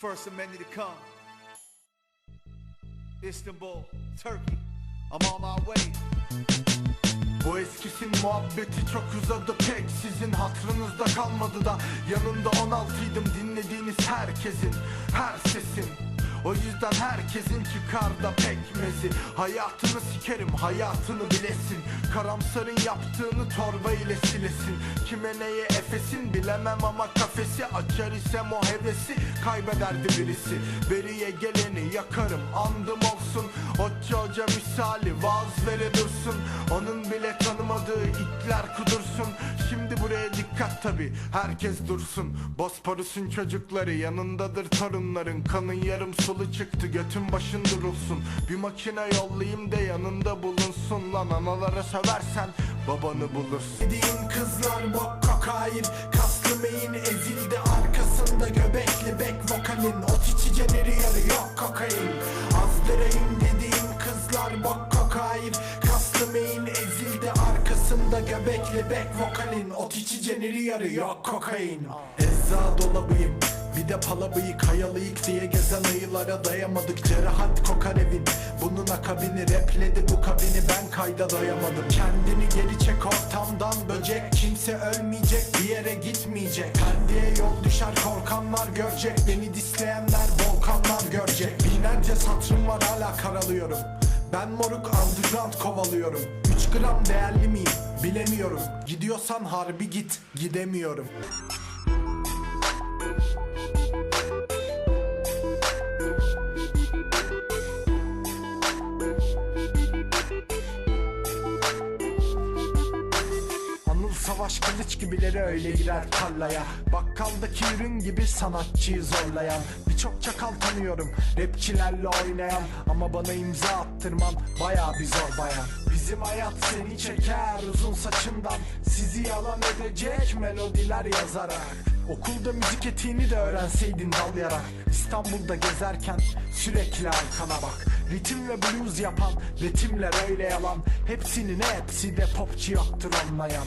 First many to come. Istanbul, Turkey. I'm on my way. Bu eskisin muhabbeti çok uzadı pek Sizin hatırınızda kalmadı da Yanında 16'ydım dinlediğiniz herkesin Her sesin o yüzden herkesin çıkarda pekmezi. Hayatını sikerim hayatını bilesin. Karamsarın yaptığını torba ile silesin. Kime neye efesin bilemem ama kafesi Açar isem o hevesi kaybederdi birisi. Beriye geleni yakarım andım olsun. Otçu hoca misali vaaz vere dursun. Onun bile tanımadığı itler kudursun. Şimdi buraya dikkat tabi herkes dursun. Bosporus'un çocukları yanındadır torunların Kanın yarım sulu çıktı götün başın durulsun. Bir makine yollayayım da yanında bulunsun Lan. Analara söversen babanı bulursun. Dediğin kızlar bok kokain Kaslı beyin ezildi arkasında göbekli bek vokalin. Ot içiceleri yarı yok kokain. Azdırayım dediğin kızlar bok kokain Kaslı beyin ezildi arkasında göbekli bek vokalin. Ot içiceleri yarı yok kokain Ecza dolabıyım bir de pala bıyık hayalıyık diye gezen ayılara dayamadık. Cerahat kokar evin bunun akabini repledi. Bu kabini ben kayda dayamadım Kendini geri çek ortamdan böcek. Kimse ölmeyecek bir yere gitmeyecek. Pendiye yol düşer korkanlar görecek. Beni disleyenler volkanlar görecek. Binlerce satrım var hala karalıyorum. Ben moruk underground kovalıyorum. 3 gram değerli miyim? Bilemiyorum. Gidiyorsan harbi git gidemiyorum Kılıç gibileri öyle girer tarlaya. Bakkaldaki ürün gibi sanatçıyı zorlayan. Birçok çakal tanıyorum rapçilerle oynayan. Ama bana imza attırman baya bir zor bayan. Bizim hayat seni çeker uzun saçından. Sizi yalan edecek melodiler yazarak. Okulda müzik etiğini de öğrenseydin dalayarak İstanbul'da gezerken sürekli arkana bak. Ritim ve blues yapan ritimler öyle yalan. Hepsinin hepsi de popçu yoktur anlayan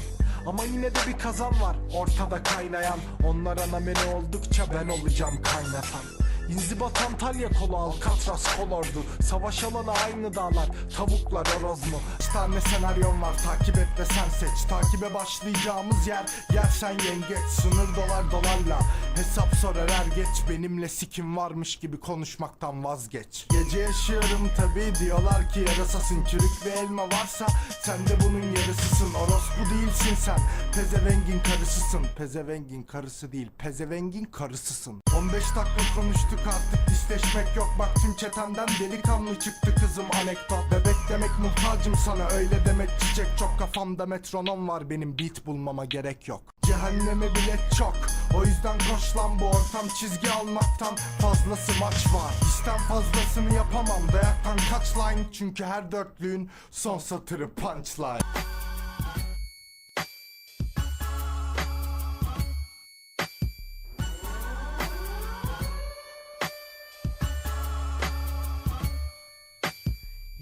ama yine de bir kazan var ortada kaynayan. Onlar anamene oldukça ben olacağım kaynatan İnzibat Antalya kolu Alcatraz kolordu. Savaş alanı aynı dağlar Tavuklar horoz mu? Kaç tane senaryon var takip et ve sen seç. Takibe başlayacağımız yer Yersen yengeç. Sınır dolar dolarla Hesap sorar er geç. Benimle sikim varmış gibi konuşmaktan vazgeç. Gece yaşıyorum tabi diyorlar ki yarasasın. Çürük bir elma varsa sen de bunun yarısısın. Orospu değilsin sen Pezevengin karısısın. Pezevengin karısı değil Pezevengin karısısın. 15 dakika konuştuk artık disleşmek yok. Bak tüm çetenden delikanlı çıktı kızım anekdot. Bebek demek muhtacım sana öyle demek çiçek. Çok Kafamda metronom var benim beat bulmama gerek yok. Cehenneme bilet çok. O yüzden koş lan bu ortam çizgi almaktan fazlası maç var. İstem fazlasını yapamam. Dayaktan kaç line? Çünkü her dörtlüğün son satırı punchline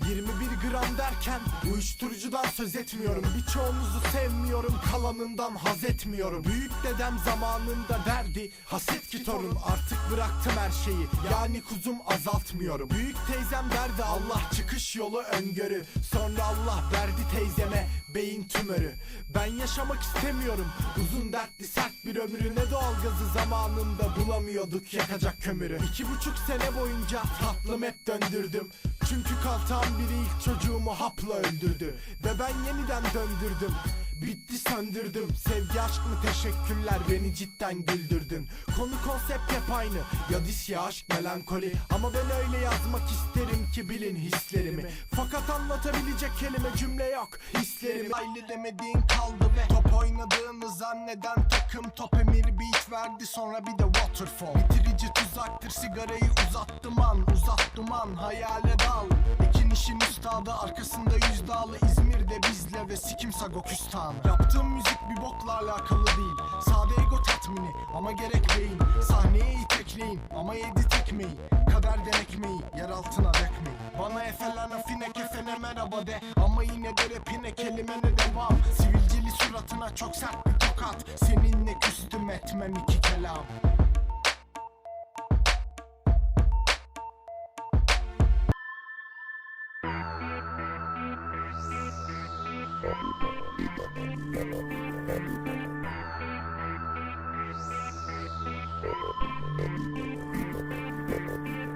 ...21 gram derken uyuşturucudan söz etmiyorum. Birçoğunuzu sevmiyorum kalanından haz etmiyorum. Büyük dedem zamanında derdi haset ki torun Artık bıraktım her şeyi. Yani kuzum azaltmıyorum. Büyük teyzem derdi Allah çıkış yolu öngörü. Sonra Allah verdi teyzeme beyin tümörü. Ben yaşamak istemiyorum. Uzun dertli sert bir ömrü. Ne doğalgazı zamanında bulamıyorduk yakacak kömürü. İki buçuk sene boyunca tatlım hep döndürdüm. Çünkü kaltağım biri ilk çocuğumu hapla öldürdü. Ve ben yeniden döndürdüm Bitti söndürdüm. Sevgi aşk mı? Teşekkürler. Beni cidden güldürdün. Konu konsept hep aynı. Ya dis ya aşk melankoli. Ama ben öyle yazmak isterim ki bilin hislerimi. Fakat anlatabilecek kelime cümle yok Hislerimi. Aile demediğin kaldı ve Top oynadığını zanneden takım Top emir beat verdi. Sonra bir de waterfall. Bitirici tuzaktır. Sigarayı uzat duman Uzat duman hayale dal işin üstadı arkasında yüz dağlı İzmir'de bizle ve sikim sago küstahı Yaptığım müzik bir bokla alakalı değil. Sade ego tatmini ama gerek beyin Sahneye itekleyin ama yedi tekmeyi. Kaderden ekmeği yer altına dökmeyin Bana efeler afine kefene merhaba de. Ama yine de rapine kelimene devam? Sivilceli suratına çok sert bir tokat. Seninle küstüm etmem iki kelam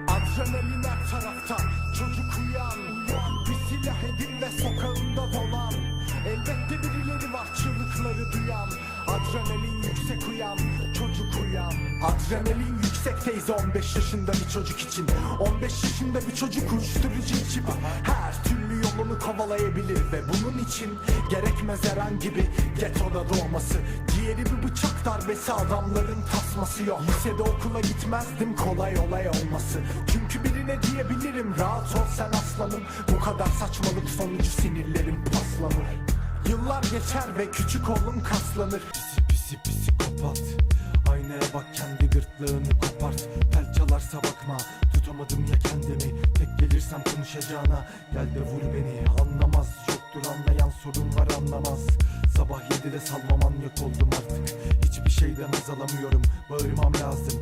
Adrenalin her tarafta Çocuk uyan, uyan. Bir silah edin ve sokağında dolan. Elbette birileri var çığlıkları duyan. Adrenalin yüksek uyan Çocuk uyan Adrenalin yüksekteyiz 15 yaşında bir çocuk için. 15 yaşında bir çocuk uyuşturucu içip Her türlü yolunu kovalayabilir Ve bunun için gerekmez herhangi bir getoda doğması. Diğeri bir bıçak darbesi adamların tasması yok. Lisede okula gitmezdim kolay olay olması. Çünkü birine diyebilirim rahat ol sen aslanım. Bu kadar saçmalık sonucu sinirlerim paslanır. Yıllar geçer ve küçük oğlum kaslanır. Pisi pisi Aynaya bak gırtlağını kopart Fel çalarsa bakma. Tutamadım ya kendimi Tek gelirsem konuşacağına. Gel de vur beni Anlamaz. Yoktur anlayan sorun var anlamaz. Sabah 7'de salma manyak oldum artık. Hiçbir şeyden haz alamıyorum Bağırmam lazım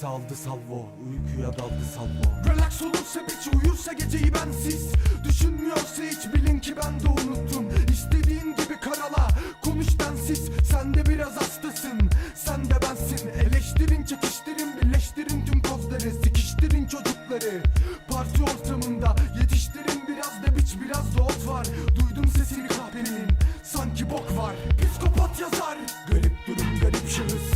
Zanax aldı salvo Uykuya daldı salvo. Relax olursa biç uyursa geceyi bensiz. Düşünmüyorsa hiç bilin ki ben de unuttum. İstediğin gibi karala Konuş densiz. Sen de biraz hastasın Sen de bensin. Eleştirin çekiştirin birleştirin tüm kozları Sikiştirin çocukları Parti ortamında. Yetiştirin biraz da biç biraz da ot var. Duydum sesini kahvenin Sanki bok var. Psikopat yazar. Garip durum garip şahıs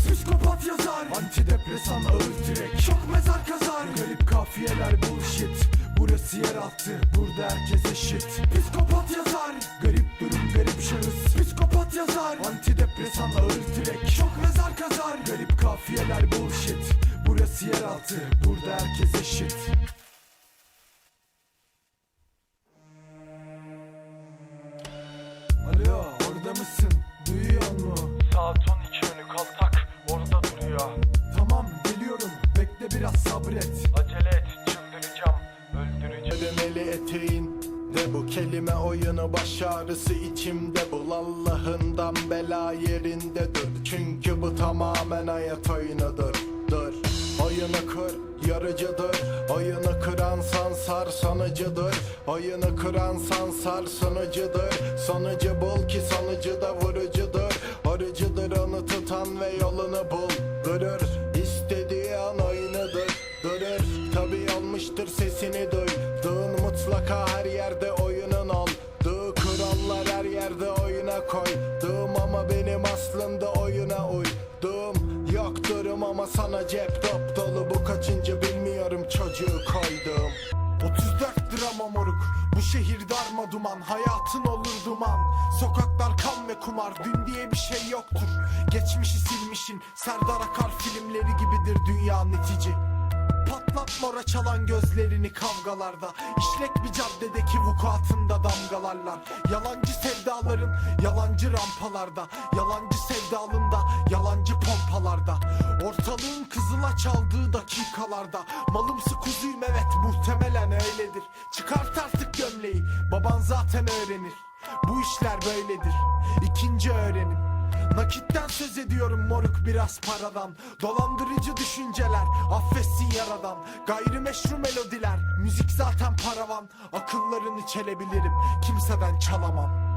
Yazar. Antidepresan ağır direk Şok mezar kazar. Garip kafiyeler bullshit. Burası yeraltı Burada herkes eşit. Psikopat yazar. Garip durum garip şahıs. Psikopat yazar. Antidepresan ağır direk Şok mezar kazar. Garip kafiyeler bullshit. Burası yeraltı Burada herkes eşit sonucudur Sonucu bul ki sonucu da vurucudur. Orucudur onu tutan ve yolunu bul. Durur istediği an oyunudur. Durur tabi olmuştur sesini duy. Dığın mutlaka her yerde oyunun ol. Dığı kurallar her yerde oyuna koy. Dığım ama benim aslında oyuna uy. Dığım yok durum ama sana cep dop dolu. Bu kaçıncı bilmiyorum çocuğu koydum şehir darma duman Hayatın olur duman. Sokaklar kan ve kumar Dün diye bir şey yoktur. Geçmişi silmişin Serdar Akar filmleri gibidir dünya netici. Patlat mora çalan gözlerini kavgalarda. İşlek bir caddedeki vukuatında damgalarlar. Yalancı sevdaların yalancı rampalarda. Yalancı sevdalında yalancı pompalarda. Ortalığın kızıla çaldığı dakikalarda. Malımsı kuzuyum evet muhtemelen öyledir. Gömleği baban zaten öğrenir. Bu işler böyledir. İkinci öğrenim. Nakitten söz ediyorum moruk biraz paradan. Dolandırıcı düşünceler affetsin yaradan. Gayrimeşru melodiler. Müzik zaten paravan. Akıllarını çelebilirim. Kimseden çalamam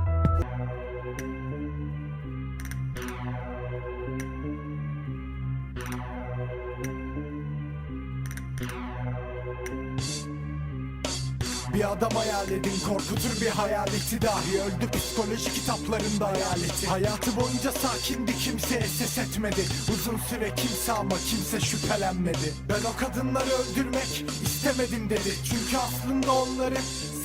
Bir adam hayal edin korkutur bir hayaleti dahi. Öldü psikoloji kitaplarında hayaleti. Hayatı boyunca sakindi kimseye ses etmedi. Uzun süre kimse ama kimse şüphelenmedi. Ben o kadınları öldürmek istemedim dedi. Çünkü aslında onları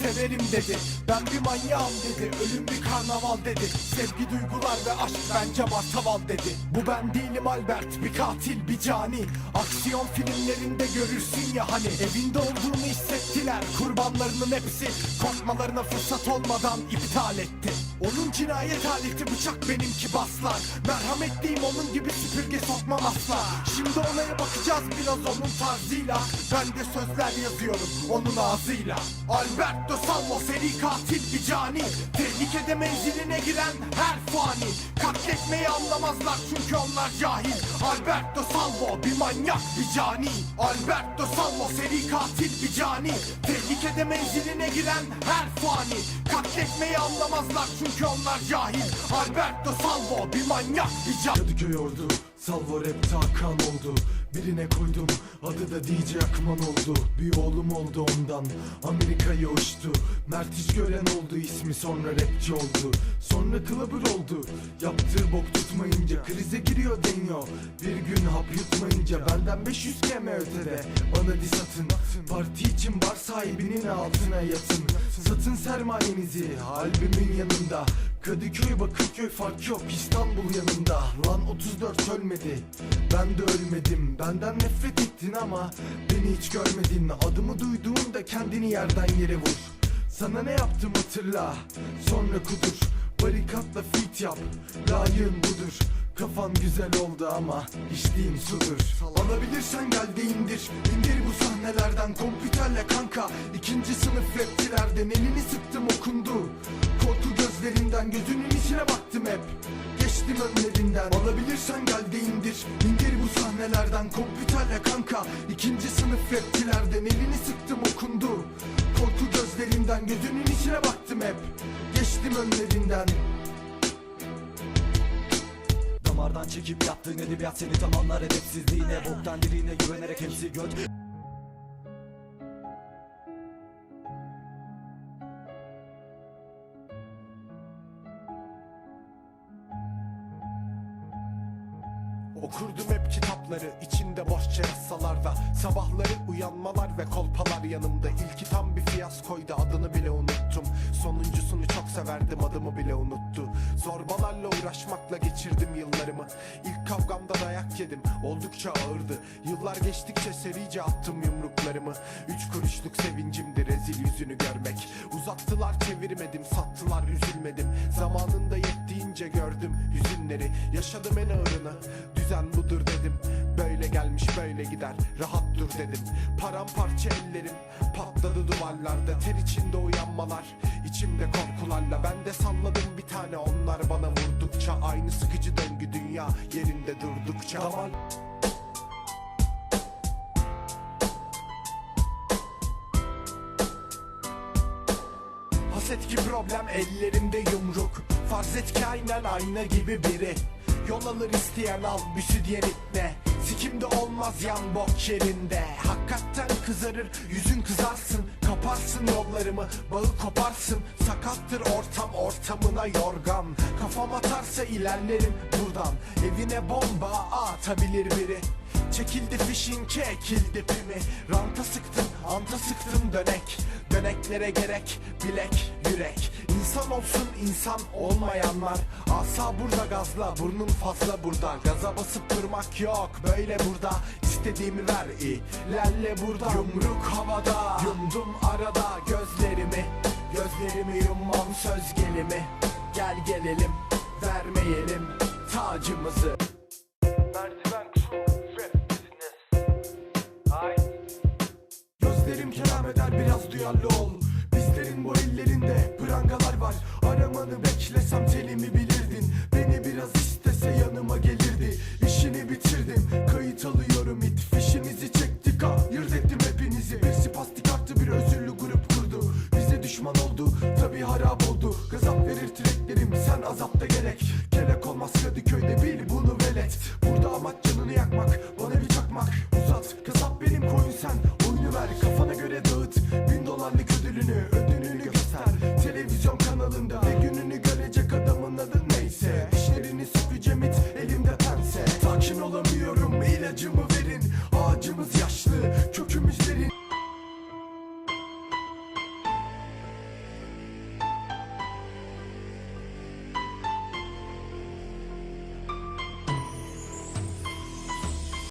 severim dedi. Ben bir manyağım dedi. Ölüm bir karnaval dedi. Sevgi duygular ve aşk bence martaval dedi. Bu ben değilim Albert bir katil bir cani. Aksiyon filmlerinde görürsün ya hani. Evinde olduğunu hissettiler. Kurbanlarının hepsi Korkmalarına fırsat olmadan iptal etti. Onun cinayet aleti bıçak benimki baslar. Merhametliyim onun gibi süpürge sokmam asla. Şimdi olaya bakacağız biraz onun tarzıyla. Ben de sözler yazıyorum onun ağzıyla. Albert Alberto Salvo seri katil bir cani. Tehlikede menziline giren her fani. Katletmeyi anlamazlar çünkü onlar cahil. Alberto Salvo bir manyak bir cani. Alberto Salvo seri katil bir cani. Tehlikede menziline giren her fani. Katletmeyi anlamazlar çünkü onlar cahil. Alberto Salvo bir manyak bir cani. Kadıköy ordu Salvo rapte Hakan oldu Birine koydum adı da DJ Akman oldu. Bir oğlum oldu ondan Amerika'ya uçtu. Mert hiç gören oldu ismi sonra rapçi oldu. Sonra clubber oldu. Yaptığı bok tutmayınca krize giriyor deniyor. Bir gün hap yutmayınca benden 500 km ötede. Bana dis atın Parti için bar sahibinin altına yatın. Satın sermayenizi albümün yanında Kadıköy Bakırköy fark yok İstanbul yanında. Lan 34 ölmedi. Ben de ölmedim. Benden nefret ettin ama Beni hiç görmedin. Adımı duyduğunda kendini yerden yere vur. Sana ne yaptım hatırla. Sonra kudur. Barikatla fit yap. Layığın budur. Kafan güzel oldu ama içtiğin sudur. Alabilirsen gel de indir. İndir bu sahnelerden. Kompüterle kanka. İkinci sınıf rapçilerden elini sıktım okundu. Korku gözlerinden gözünün içine baktım hep. Geçtim önlerinden Alabilirsen gel de indir. İndir bu sahnelerden kompüterle kanka. İkinci sınıf rapçilerden elini sıktım okundu. Korku gözlerinden gözünün içine baktım hep. Geçtim önlerinden. Damardan çekip yaptığın edebiyat seni tamamlar edepsizliğine. Boktan diliğine güvenerek hepsi göt kitapları içinde boşça yazsalarda Sabahları uyanmalar ve kolpalar yanımda. İlki tam bir fiyaskoydu adını bile unuttum. Sonuncusunu çok severdim adımı bile unuttu. Zorbalarla uğraşmakla geçirdim yıllarımı. İlk kavgamda dayak yedim oldukça ağırdı. Yıllar geçtikçe serice attım yumruklarımı. Üç kuruşluk sevincimdi rezil yüzünü görmek. Uzattılar çevirmedim sattılar üzülmedim. Zamanında yettiğince gördüm hüzünleri. Yaşadım en ağırını gider rahat dur dedim. Paramparça ellerim patladı duvarlarda. Ter içinde uyanmalar içimde korkularla. Ben de salladım bir tane onlar bana vurdukça. Aynı sıkıcı döngü dünya yerinde durdukça. Damar Haset ki problem ellerimde yumruk. Farz et ki aynen ayna gibi biri. Yol alır isteyen al büsü diyen ne Sikimde olmaz yan bok yerinde. Hakikaten kızarır yüzün kızarsın Kaparsın yollarımı bağı koparsın. Sakattır ortam ortamına yorgan. Kafam atarsa ilerlerim buradan. Evine bomba atabilir biri Çekildi fişin çekildi pimi. Ranta sıktım anta sıktım dönek. Döneklere gerek bilek yürek. İnsan olsun insan olmayanlar. Asa burada gazla burnun fazla burada. Gaza basıp durmak yok böyle burada. İstediğimi ver ilerle burada. Yumruk havada yumdum arada. Gözlerimi Gözlerimi yummam söz gelimi. Gel gelelim vermeyelim tacımızı duyarlı ol. Bizlerin bu ellerinde prangalar var. Aramanı beklesem telimi bilirdin. Beni biraz istese yanıma gelirdi. İşini bitirdim. Kayıt alıyorum. İt Fişimizi çektik. Ayırt ettim hepinizi. Bir spastik arttı bir özürlü grup kurdu. Bize düşman oldu. Tabi harap oldu. Gazap verir treklerim sen azapta gerek. Gerek olmaz Kadıköy'de. Bil bunu velet. Burada amaç canını yakmak. Bana bir çakmak. Uzat. Kasap benim koyun sen. Oyunu ver. Kafana göre dağıt.